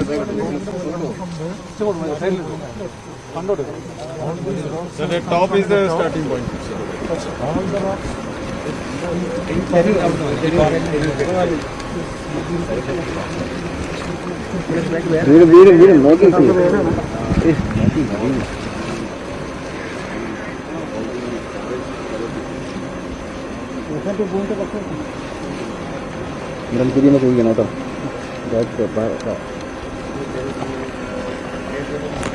So the top is the starting point. We're, we're, we're noticing. It's nothing. Dan kiri masuk ke nota. Baik, baik, baik. Deus.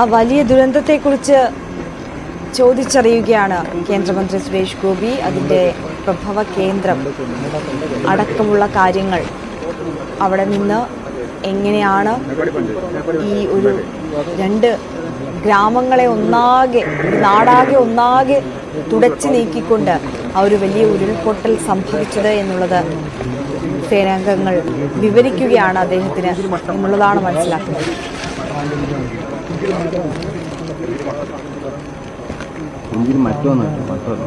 ആ വലിയ ദുരന്തത്തെക്കുറിച്ച് ചോദിച്ചറിയുകയാണ് കേന്ദ്രമന്ത്രി സുരേഷ് ഗോപി. അതിന്റെ പ്രഭവ കേന്ദ്രം അടക്കമുള്ള കാര്യങ്ങൾ അവിടെ നിന്ന് എങ്ങനെയാണ് ഈ ഒരു രണ്ട് ഗ്രാമങ്ങളെ ഒന്നാകെ നാടാകെ ഒന്നാകെ തുടച്ചു നീക്കിക്കൊണ്ട് ആ ഒരു വലിയ ഉരുൾപൊട്ടൽ സംഭവിച്ചത് എന്നുള്ളത് സേനാംഗങ്ങൾ വിവരിക്കുകയാണ് അദ്ദേഹത്തിന് എന്നുള്ളതാണ് മനസ്സിലാക്കുന്നത്. എഞ്ചിന് മറ്റൊന്ന് മറ്റൊന്ന്.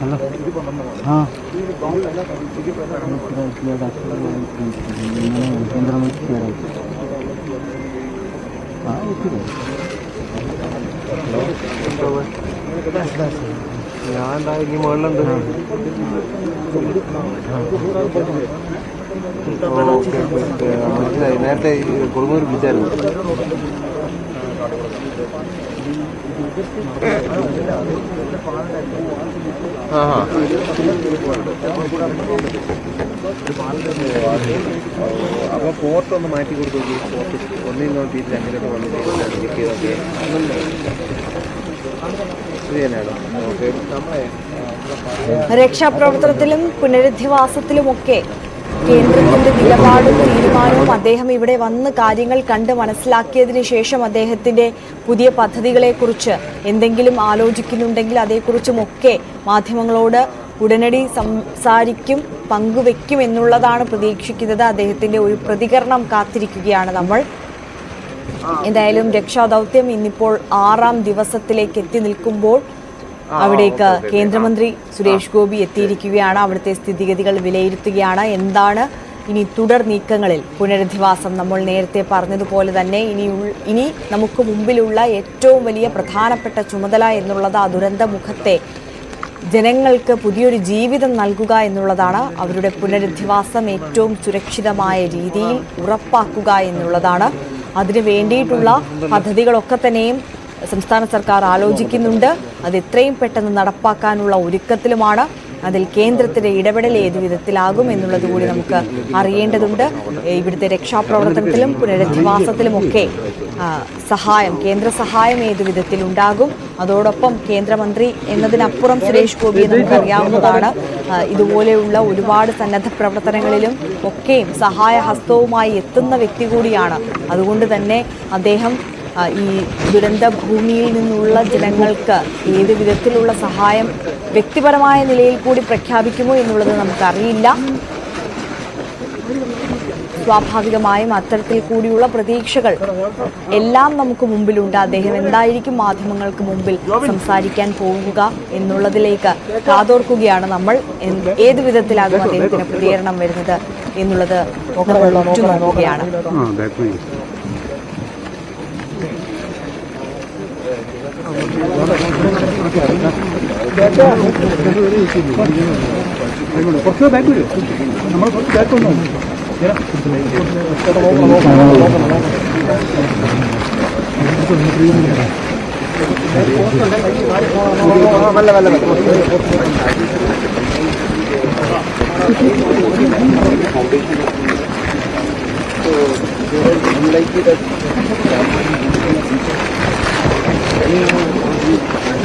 ഹലോ ആ ഞാൻ ഇനി മുകളിലുണ്ട് നേരത്തെ കുറുമൂർ വിളിച്ചായിരുന്നു അപ്പൊ പോർട്ട് ഒന്ന് മാറ്റി കൊടുത്തു പോർട്ട് ഒന്നിൽ നിന്ന് തിരിച്ച് അങ്ങനെയൊക്കെ വന്നു ചെയ്തൊക്കെ രക്ഷാപ്രവർത്തനത്തിലും പുനരധിവാസത്തിലുമൊക്കെ കേന്ദ്രത്തിന്റെ നിലപാടും തീരുമാനവും അദ്ദേഹം ഇവിടെ വന്ന് കാര്യങ്ങൾ കണ്ട് മനസ്സിലാക്കിയതിനു ശേഷം അദ്ദേഹത്തിന്റെ പുതിയ പദ്ധതികളെക്കുറിച്ച് എന്തെങ്കിലും ആലോചിക്കുന്നുണ്ടെങ്കിൽ അതേക്കുറിച്ചുമൊക്കെ മാധ്യമങ്ങളോട് ഉടനടി സംസാരിക്കും പങ്കുവെക്കും എന്നുള്ളതാണ് പ്രതീക്ഷിക്കുന്നത്. അദ്ദേഹത്തിന്റെ ഒരു പ്രതികരണം കാത്തിരിക്കുകയാണ് നമ്മൾ. എന്തായാലും രക്ഷാദൗത്യം ഇന്നിപ്പോൾ ആറാം ദിവസത്തിലേക്ക് എത്തി നിൽക്കുമ്പോൾ അവിടേക്ക് കേന്ദ്രമന്ത്രി സുരേഷ് ഗോപി എത്തിയിരിക്കുകയാണ്. അവിടുത്തെ സ്ഥിതിഗതികൾ വിലയിരുത്തുകയാണ്. എന്താണ് ഇനി തുടർ നീക്കങ്ങളിൽ? പുനരധിവാസം നമ്മൾ നേരത്തെ പറഞ്ഞതുപോലെ തന്നെ ഇനി ഇനി നമുക്ക് മുമ്പിലുള്ള ഏറ്റവും വലിയ പ്രധാനപ്പെട്ട ചുമതല എന്നുള്ളത് ആ ദുരന്ത മുഖത്തെ ജനങ്ങൾക്ക് പുതിയൊരു ജീവിതം നൽകുക എന്നുള്ളതാണ്. അവരുടെ പുനരധിവാസം ഏറ്റവും സുരക്ഷിതമായ രീതിയിൽ ഉറപ്പാക്കുക എന്നുള്ളതാണ്. അതിനു വേണ്ടിയിട്ടുള്ള പദ്ധതികളൊക്കെ തന്നെയും സംസ്ഥാന സർക്കാർ ആലോചിക്കുന്നുണ്ട്. അത് എത്രയും പെട്ടെന്ന് നടപ്പാക്കാനുള്ള ഒരുക്കത്തിലുമാണ്. അതിൽ കേന്ദ്രത്തിന്റെ ഇടപെടൽ ഏതു വിധത്തിലാകും എന്നുള്ളത് കൂടി നമുക്ക് അറിയേണ്ടതുണ്ട്. ഇവിടുത്തെ രക്ഷാപ്രവർത്തനത്തിലും പുനരധിവാസത്തിലുമൊക്കെ സഹായം കേന്ദ്ര സഹായം ഏതു വിധത്തിൽ ഉണ്ടാകും. അതോടൊപ്പം കേന്ദ്രമന്ത്രി എന്നതിനപ്പുറം സുരേഷ് ഗോപിയെ നമുക്കറിയാവുന്നതാണ് ഇതുപോലെയുള്ള ഒരുപാട് സന്നദ്ധ പ്രവർത്തനങ്ങളിലും ഒക്കെയും സഹായ ഹസ്തവുമായി എത്തുന്ന വ്യക്തി കൂടിയാണ്. അതുകൊണ്ട് തന്നെ അദ്ദേഹം ഈ ദുരന്ത ഭൂമിയിൽ നിന്നുള്ള ജനങ്ങൾക്ക് ഏത് വിധത്തിലുള്ള സഹായം വ്യക്തിപരമായ നിലയിൽ കൂടി പ്രഖ്യാപിക്കുമോ എന്നുള്ളത് നമുക്കറിയില്ല. സ്വാഭാവികമായും അത്തരത്തിൽ കൂടിയുള്ള പ്രതീക്ഷകൾ എല്ലാം നമുക്ക് മുമ്പിലുണ്ട്. അദ്ദേഹം എന്തായിരിക്കും മാധ്യമങ്ങൾക്ക് മുമ്പിൽ സംസാരിക്കാൻ പോകുക എന്നുള്ളതിലേക്ക് കാതോർക്കുകയാണ് നമ്മൾ. ഏത് വിധത്തിലാകും അദ്ദേഹത്തിന് പ്രതികരണം വരുന്നത് എന്നുള്ളത് നമ്മൾ ഉറ്റുനോക്കുകയാണ് ആ ബാക്ക് കുറച്ച് ബാക്ക് വരും നമ്മൾ കുറച്ച് ബാക്ക് വന്നു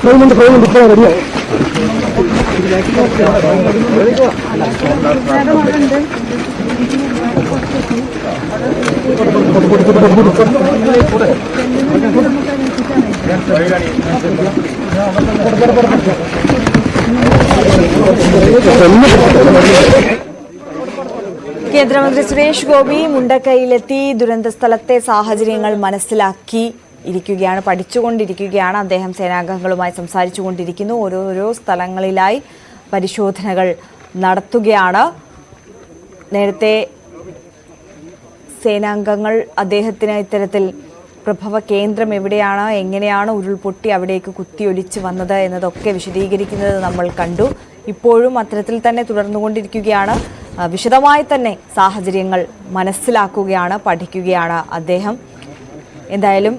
പ്രൈമുണ്ട് പ്രൈമുണ്ട് ഇത്ര റെഡിയാ കേന്ദ്രമന്ത്രി സുരേഷ് ഗോപി മുണ്ടക്കൈയിലെത്തി ദുരന്ത സ്ഥലത്തെ സാഹചര്യങ്ങൾ മനസ്സിലാക്കി ഇരിക്കുകയാണ് പഠിച്ചുകൊണ്ടിരിക്കുകയാണ്. അദ്ദേഹം സേനാംഗങ്ങളുമായി സംസാരിച്ചുകൊണ്ടിരിക്കുന്നു. ഓരോരോ സ്ഥലങ്ങളിലായി പരിശോധനകൾ നടത്തുകയാണ്. നേരത്തെ സേനാംഗങ്ങൾ അദ്ദേഹത്തിന് ഇത്തരത്തിൽ പ്രഭവ കേന്ദ്രം എവിടെയാണ് എങ്ങനെയാണ് ഉരുൾപൊട്ടി അവിടേക്ക് കുത്തിയൊലിച്ച് വന്നത് എന്നതൊക്കെ വിശദീകരിക്കുന്നത് നമ്മൾ കണ്ടു. ഇപ്പോഴും അത്തരത്തിൽ തന്നെ തുടർന്നുകൊണ്ടിരിക്കുകയാണ്. വിശദമായി തന്നെ സാഹചര്യങ്ങൾ മനസ്സിലാക്കുകയാണ് പഠിക്കുകയാണ് അദ്ദേഹം. എന്തായാലും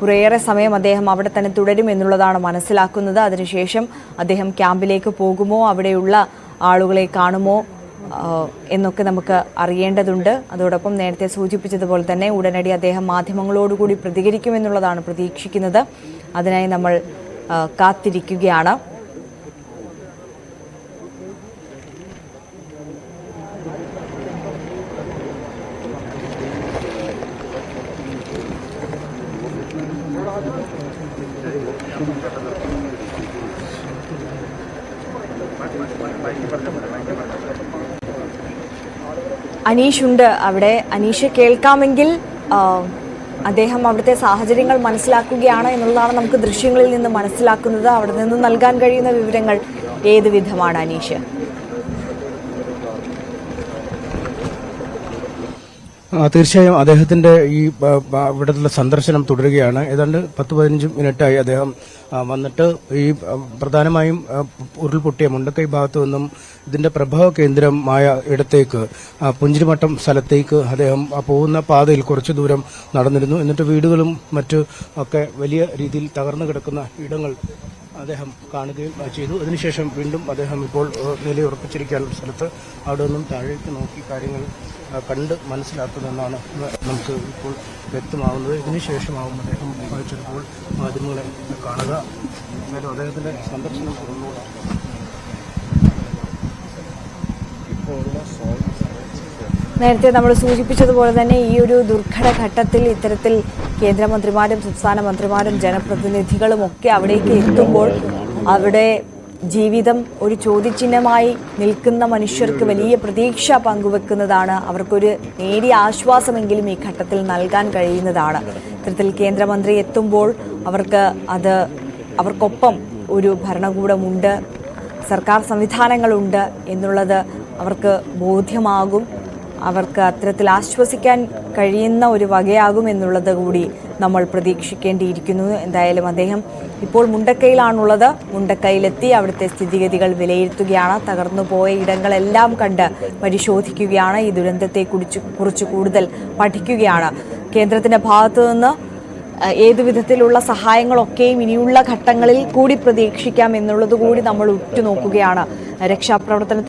കുറേയേറെ സമയം അദ്ദേഹം അവിടെ തന്നെ തുടരും എന്നുള്ളതാണ് മനസ്സിലാക്കുന്നത്. അതിനുശേഷം അദ്ദേഹം ക്യാമ്പിലേക്ക് പോകുമോ അവിടെയുള്ള ആളുകളെ കാണുമോ എന്നൊക്കെ നമുക്ക് അറിയേണ്ടതുണ്ട്. അതോടൊപ്പം നേരത്തെ സൂചിപ്പിച്ചതുപോലെ തന്നെ ഉടനടി അദ്ദേഹം മാധ്യമങ്ങളോടുകൂടി പ്രതികരിക്കുമെന്നുള്ളതാണ് പ്രതീക്ഷിക്കുന്നത്. അതിനായി നമ്മൾ കാത്തിരിക്കുകയാണ്. അനീഷ് ഉണ്ട് അവിടെ. അനീഷ് കേൾക്കാമെങ്കിൽ അദ്ദേഹം അവിടുത്തെ സാഹചര്യങ്ങൾ മനസ്സിലാക്കുകയാണ് എന്നുള്ളതാണ് നമുക്ക് ദൃശ്യങ്ങളിൽ നിന്ന് മനസ്സിലാക്കുന്നത്. അവിടെ നിന്ന് നൽകാൻ കഴിയുന്ന വിവരങ്ങൾ ഏത് വിധമാണ് അനീഷ്? തീർച്ചയായും അദ്ദേഹത്തിന്റെ ഈ ബ- സന്ദർശനം തുടരുകയാണ്. ഏതാണ്ട് പത്ത് പതിനഞ്ച് മിനിറ്റായി അദ്ദേഹം വന്നിട്ട് ഈ പ്രധാനമായും ഉരുൾപൊട്ടിയ മുണ്ടക്കൈ ഭാഗത്തു നിന്നും ഇതിന്റെ പ്രഭവ കേന്ദ്രമായ ഇടത്തേക്ക് പുഞ്ചിരിമട്ടം സ്ഥലത്തേക്ക് അദ്ദേഹം പോകുന്ന പാതയിൽ കുറച്ചു ദൂരം നടന്നിരുന്നു. എന്നിട്ട് വീടുകളും മറ്റു ഒക്കെ വലിയ രീതിയിൽ തകർന്നു കിടക്കുന്ന ഇടങ്ങൾ അദ്ദേഹം കാണുകയും ചെയ്തു. അതിനുശേഷം വീണ്ടും അദ്ദേഹം ഇപ്പോൾ ആ, നിലയുറപ്പിച്ചിരിക്കാൻ സ്ഥലത്ത്. അവിടെ നിന്നും താഴേക്ക് നോക്കി കാര്യങ്ങൾ കണ്ട് മനസ്സിലാക്കുന്നതെന്നാണ് നമുക്ക് ഇപ്പോൾ വ്യക്തമാവുന്നത്. ഇതിനുശേഷമാവും അദ്ദേഹം ചിലപ്പോൾ മാധ്യമങ്ങളെ കാണുക. എന്നാലും അദ്ദേഹത്തിന്റെ സന്ദർശനം തുടർന്നുകൂടാ നേരത്തെ നമ്മൾ സൂചിപ്പിച്ചതുപോലെ തന്നെ ഈ ഒരു ദുർഘട ഘട്ടത്തിൽ ഇത്തരത്തിൽ കേന്ദ്രമന്ത്രിമാരും സംസ്ഥാന മന്ത്രിമാരും ജനപ്രതിനിധികളും ഒക്കെ അവിടേക്ക് എത്തുമ്പോൾ അവിടെ ജീവിതം ഒരു ചോദ്യചിഹ്നമായി നിൽക്കുന്ന മനുഷ്യർക്ക് വലിയ പ്രതീക്ഷ പങ്കുവെക്കുന്നതാണ്. അവർക്കൊരു നേരിയ ആശ്വാസമെങ്കിലും ഈ ഘട്ടത്തിൽ നൽകാൻ കഴിയുന്നതാണ്. ഇത്തരത്തിൽ കേന്ദ്രമന്ത്രി എത്തുമ്പോൾ അവർക്ക് അത് അവർക്കൊപ്പം ഒരു ഭരണകൂടമുണ്ട് സർക്കാർ സംവിധാനങ്ങളുണ്ട് എന്നുള്ളത് അവർക്ക് ബോധ്യമാകും. അവർക്ക് അത്തരത്തിൽ ആശ്വസിക്കാൻ കഴിയുന്ന ഒരു വകയാകും എന്നുള്ളത് കൂടി നമ്മൾ പ്രതീക്ഷിക്കേണ്ടിയിരിക്കുന്നു. എന്തായാലും അദ്ദേഹം ഇപ്പോൾ മുണ്ടക്കൈയിലാണുള്ളത്. മുണ്ടക്കൈയിലെത്തി അവിടുത്തെ സ്ഥിതിഗതികൾ വിലയിരുത്തുകയാണ്. തകർന്നു പോയ ഇടങ്ങളെല്ലാം കണ്ട് പരിശോധിക്കുകയാണ്. ഈ ദുരന്തത്തെ കുറിച്ച് കുറിച്ച് കൂടുതൽ പഠിക്കുകയാണ്. കേന്ദ്രത്തിന്റെ ഭാഗത്തു നിന്ന് ഏതു വിധത്തിലുള്ള സഹായങ്ങളൊക്കെയും ഇനിയുള്ള ഘട്ടങ്ങളിൽ കൂടി പ്രതീക്ഷിക്കാം എന്നുള്ളത് കൂടി നമ്മൾ ഉറ്റുനോക്കുകയാണ്. രക്ഷാപ്രവർത്തനത്തിൽ